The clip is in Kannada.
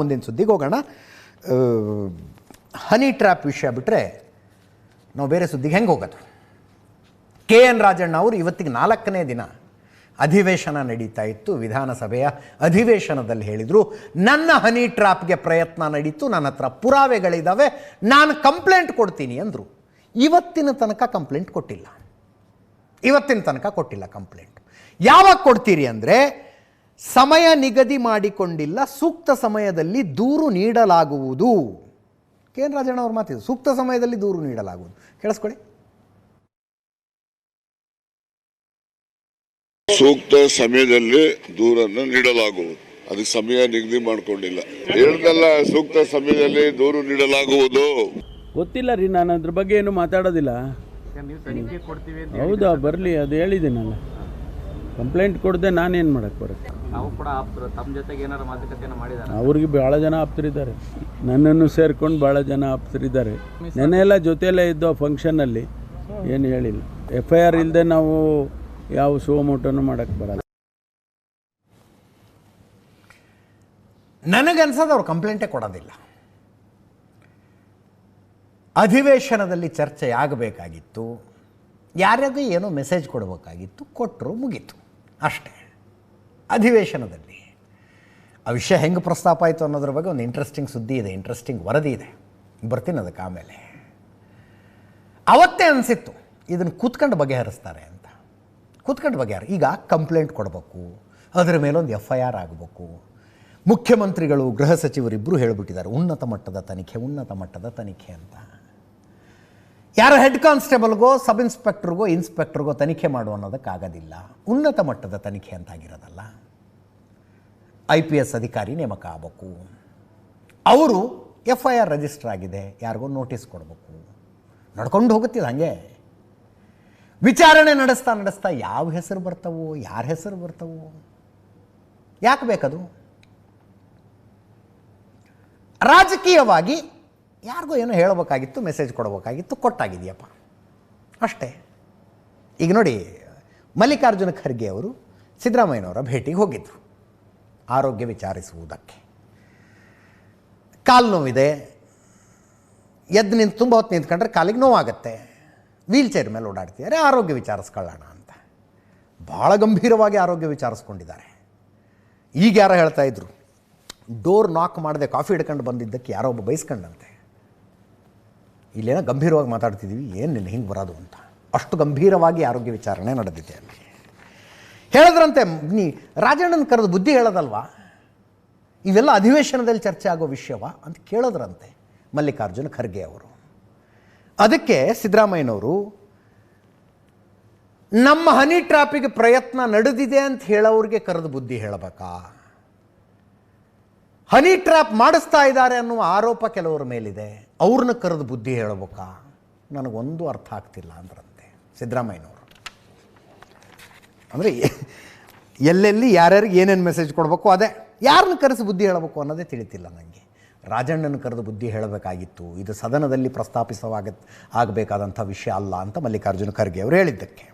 ಮುಂದಿನ ಸುದ್ದಿಗೆ ಹೋಗೋಣ. ಹನಿ ಟ್ರ್ಯಾಪ್ ವಿಷಯ ಬಿಟ್ಟರೆ ನಾವು ಬೇರೆ ಸುದ್ದಿಗೆ ಹೆಂಗೆ ಹೋಗೋದು? ಕೆ ಎನ್ ರಾಜಣ್ಣ ಅವರು ಇವತ್ತಿಗೆ ನಾಲ್ಕನೇ ದಿನ ಅಧಿವೇಶನ ನಡೀತಾ ಇತ್ತು. ವಿಧಾನಸಭೆಯ ಅಧಿವೇಶನದಲ್ಲಿ ಹೇಳಿದರು, ನನ್ನ ಹನಿ ಟ್ರ್ಯಾಪ್ಗೆ ಪ್ರಯತ್ನ ನಡೀತು, ನನ್ನ ಹತ್ರ ಪುರಾವೆಗಳಿದ್ದಾವೆ ನಾನು ಕಂಪ್ಲೇಂಟ್ ಕೊಡ್ತೀನಿ ಅಂದರು. ಇವತ್ತಿನ ತನಕ ಕಂಪ್ಲೇಂಟ್ ಕೊಟ್ಟಿಲ್ಲ. ಇವತ್ತಿನ ತನಕ ಕೊಟ್ಟಿಲ್ಲ ಕಂಪ್ಲೇಂಟ್ ಯಾವಾಗ ಕೊಡ್ತೀರಿ ಅಂದರೆ ಸಮಯ ನಿಗದಿ ಮಾಡಿಕೊಂಡಿಲ್ಲ ಸೂಕ್ತ ಸಮಯದಲ್ಲಿ ದೂರು ನೀಡಲಾಗುವುದು. ಕೆ ಎನ್ ರಾಜಣ್ಣ ಅವ್ರ ಮಾತಿದ್ರು ಸೂಕ್ತ ಸಮಯದಲ್ಲಿ ದೂರು ನೀಡಲಾಗುವುದು. ಕೇಳಿಸ್ಕೊಳ್ಳಿ. ಸೂಕ್ತ ಸಮಯದಲ್ಲಿ ದೂರನ್ನು ನೀಡಲಾಗುವುದು. ಅದಕ್ಕೆ ಸಮಯ ನಿಗದಿ ಮಾಡಿಕೊಂಡಿಲ್ಲ. ಹೇಳ್ದಲ್ಲ ಸೂಕ್ತ ಸಮಯದಲ್ಲಿ ದೂರು ನೀಡಲಾಗುವುದು. ಗೊತ್ತಿಲ್ಲ ರೀ ನಾನು ಅದ್ರ ಬಗ್ಗೆ ಏನು ಮಾತಾಡೋದಿಲ್ಲ. ಹೌದಾ ಬರಲಿ ಅದು ಹೇಳಿದ್ದೀನಲ್ಲ. ಕಂಪ್ಲೇಂಟ್ ಕೊಡದೆ ನಾನೇನು ಮಾಡಕ್ಕೆ ಬರುತ್ತೆ? ನಾವು ಕೂಡ ಆಪ್ತರು ತಮ್ಮ ಜೊತೆಗೆ ಏನಾರ ಮಾತುಕತೆಯನ್ನು ಮಾಡಿದಾರೆ? ಅವ್ರಿಗೆ ಭಾಳ ಜನ ಆಪ್ತರಿದ್ದಾರೆ ನನ್ನನ್ನು ಸೇರ್ಕೊಂಡು ಭಾಳ ಜನ ಆಪ್ತರಿದ್ದಾರೆ ನೆನೆಲ್ಲ ಜೊತೆಯಲ್ಲೇ ಇದ್ದು ಆ ಫಂಕ್ಷನಲ್ಲಿ ಏನು ಹೇಳಿಲ್ಲ. ಎಫ್ ಐ ಆರ್ ಇಲ್ಲದೆ ನಾವು ಯಾವ ಸೋಮೋಟನು ಮಾಡೋಕ್ಕೆ ಬರಲ್ಲ. ನನಗನ್ಸೋದು ಅವ್ರು ಕಂಪ್ಲೇಂಟೇ ಕೊಡೋದಿಲ್ಲ. ಅಧಿವೇಶನದಲ್ಲಿ ಚರ್ಚೆ ಆಗಬೇಕಾಗಿತ್ತು ಯಾರಿಗೂ ಏನೋ ಮೆಸೇಜ್ ಕೊಡಬೇಕಾಗಿತ್ತು ಕೊಟ್ಟರು ಮುಗೀತು. ಅಷ್ಟೇ. ಅಧಿವೇಶನದಲ್ಲಿ. ಆ ವಿಷಯ ಹೆಂಗೆ ಪ್ರಸ್ತಾಪ ಆಯಿತು ಅನ್ನೋದ್ರ ಬಗ್ಗೆ ಒಂದು ಇಂಟ್ರೆಸ್ಟಿಂಗ್ ಸುದ್ದಿ ಇದೆ ಇಂಟ್ರೆಸ್ಟಿಂಗ್ ವರದಿ ಇದೆ. ಬರ್ತೀನಿ ಅದಕ್ಕೆ ಆಮೇಲೆ. ಅವತ್ತೇ ಅನಿಸಿತ್ತು, ಇದನ್ನು ಕೂತ್ಕೊಂಡು ಬಗೆಹರಿಸ್ತಾರೆ ಅಂತ. ಕೂತ್ಕೊಂಡು ಬಗೆಹರಿ, ಈಗ ಕಂಪ್ಲೇಂಟ್ ಕೊಡಬೇಕು, ಅದರ ಮೇಲೊಂದು ಎಫ್ ಐ ಆರ್ ಆಗಬೇಕು. ಮುಖ್ಯಮಂತ್ರಿಗಳು, ಗೃಹ ಸಚಿವರಿಬ್ಬರು ಹೇಳಿಬಿಟ್ಟಿದ್ದಾರೆ, ಉನ್ನತ ಮಟ್ಟದ ತನಿಖೆ, ಉನ್ನತ ಮಟ್ಟದ ತನಿಖೆ ಅಂತ. ಯಾರೋ ಹೆಡ್ ಕಾನ್ಸ್ಟೇಬಲ್ಗೋ, ಸಬ್ ಇನ್ಸ್ಪೆಕ್ಟ್ರಿಗೋ ಇನ್ಸ್ಪೆಕ್ಟ್ರಿಗೋ ತನಿಖೆ ಮಾಡು ಅನ್ನೋದಕ್ಕಾಗೋದಿಲ್ಲ. ಉನ್ನತ ಮಟ್ಟದ ತನಿಖೆ ಅಂತಾಗಿರೋದಲ್ಲ. ಐ ಪಿ ಎಸ್ ಅಧಿಕಾರಿ ನೇಮಕ ಆಗಬೇಕು. ಅವರು ಎಫ್ ಐ ಆರ್ ರಿಜಿಸ್ಟರ್ ಆಗಿದೆ, ಯಾರಿಗೋ ನೋಟಿಸ್ ಕೊಡಬೇಕು. ನಡ್ಕೊಂಡು ಹೋಗುತ್ತಿಲ್ಲ ಹಾಗೆ. ವಿಚಾರಣೆ ನಡೆಸ್ತಾ ನಡೆಸ್ತಾ ಯಾವ ಹೆಸರು ಬರ್ತವೋ, ಯಾರ ಹೆಸರು ಬರ್ತವೋ? ಯಾಕೆ ಬೇಕದು? ರಾಜಕೀಯವಾಗಿ ಯಾರಿಗೋ ಏನೋ ಹೇಳಬೇಕಾಗಿತ್ತು ಮೆಸೇಜ್ ಕೊಡಬೇಕಾಗಿತ್ತು, ಕೊಟ್ಟಾಗಿದೆಯಪ್ಪ. ಅಷ್ಟೇ. ಈಗ ನೋಡಿ, ಮಲ್ಲಿಕಾರ್ಜುನ ಖರ್ಗೆ ಅವರು ಸಿದ್ದರಾಮಯ್ಯನವರ ಭೇಟಿಗೆ ಹೋಗಿದ್ದರು ಆರೋಗ್ಯ ವಿಚಾರಿಸುವುದಕ್ಕೆ. ಕಾಲು ನೋವಿದೆ. ಎದ್ದು ನಿಂತು ತುಂಬ ಹೊತ್ತು ನಿಂತ್ಕೊಂಡ್ರೆ ಕಾಲಿಗೆ ನೋವಾಗತ್ತೆ. ವೀಲ್ ಚೇರ್ ಮೇಲೆ ಓಡಾಡ್ತಿದ್ದಾರೆ, ಆರೋಗ್ಯ ವಿಚಾರಿಸ್ಕೊಳ್ಳೋಣ ಅಂತ. ಭಾಳ ಗಂಭೀರವಾಗಿ ಆರೋಗ್ಯ ವಿಚಾರಿಸ್ಕೊಂಡಿದ್ದಾರೆ. ಈಗ ಯಾರೋ ಹೇಳ್ತಾ ಇದ್ರು, ಡೋರ್ ನಾಕ್ ಮಾಡದೆ, ಕಾಫಿ ಹಿಡ್ಕೊಂಡು ಬಂದಿದ್ದಕ್ಕೆ ಯಾರೋ ಒಬ್ಬ ಬೈಸ್ಕೊಂಡಂತೆ. ಇಲ್ಲೇನೋ ಗಂಭೀರವಾಗಿ ಮಾತಾಡ್ತಿದ್ದೀವಿ, ಏನು ನಿನ್ನ ಹಿಂಗೆ ಬರೋದು ಅಂತ. ಅಷ್ಟು ಗಂಭೀರವಾಗಿ ಆರೋಗ್ಯ ವಿಚಾರಣೆ ನಡೆದಿದೆ ಅಲ್ಲಿ. ಹೇಳಿದ್ರಂತೆ, ನೀ ರಾಜಣ್ಣನ ಕರೆದು ಬುದ್ಧಿ ಹೇಳೋದಲ್ವಾ? ಇವೆಲ್ಲ ಅಧಿವೇಶನದಲ್ಲಿ ಚರ್ಚೆ ಆಗೋ ವಿಷಯವಾ ಅಂತ ಕೇಳಿದ್ರಂತೆ ಮಲ್ಲಿಕಾರ್ಜುನ ಖರ್ಗೆ ಅವರು. ಅದಕ್ಕೆ ಸಿದ್ದರಾಮಯ್ಯನವರು, ನಮ್ಮ ಹನಿ ಟ್ರಾಪಿಗೆ ಪ್ರಯತ್ನ ನಡೆದಿದೆ ಅಂತ ಹೇಳೋರಿಗೆ ಕರೆದು ಬುದ್ಧಿ ಹೇಳಬೇಕಾ? ಹನಿ ಟ್ರ್ಯಾಪ್ ಮಾಡಿಸ್ತಾ ಇದ್ದಾರೆ ಅನ್ನುವ ಆರೋಪ ಕೆಲವರ ಮೇಲಿದೆ. ಅವ್ರನ್ನ ಕರೆದು ಬುದ್ಧಿ ಹೇಳಬೇಕಾ? ನನಗೊಂದು ಅರ್ಥ ಆಗ್ತಿಲ್ಲ ಅಂದ್ರಂತೆ. ಸಿದ್ದರಾಮಯ್ಯನವರು. ಅಂದರೆ ಎಲ್ಲೆಲ್ಲಿ ಯಾರ್ಯಾರಿಗೆ ಏನೇನು ಮೆಸೇಜ್ ಕೊಡಬೇಕು ಅದೇ. ಯಾರನ್ನ ಕರೆಸಿ ಬುದ್ಧಿ ಹೇಳಬೇಕು ಅನ್ನೋದೇ ತಿಳಿತಿಲ್ಲ ನನಗೆ ರಾಜಣ್ಣನ ಕರೆದು ಬುದ್ಧಿ ಹೇಳಬೇಕಾಗಿತ್ತು. ಇದು ಸದನದಲ್ಲಿ ಪ್ರಸ್ತಾಪಿಸವಾಗ ಆಗಬೇಕಾದಂಥ ವಿಷಯ ಅಲ್ಲ ಅಂತ ಮಲ್ಲಿಕಾರ್ಜುನ ಖರ್ಗೆ ಅವರು ಹೇಳಿದ್ದಕ್ಕೆ.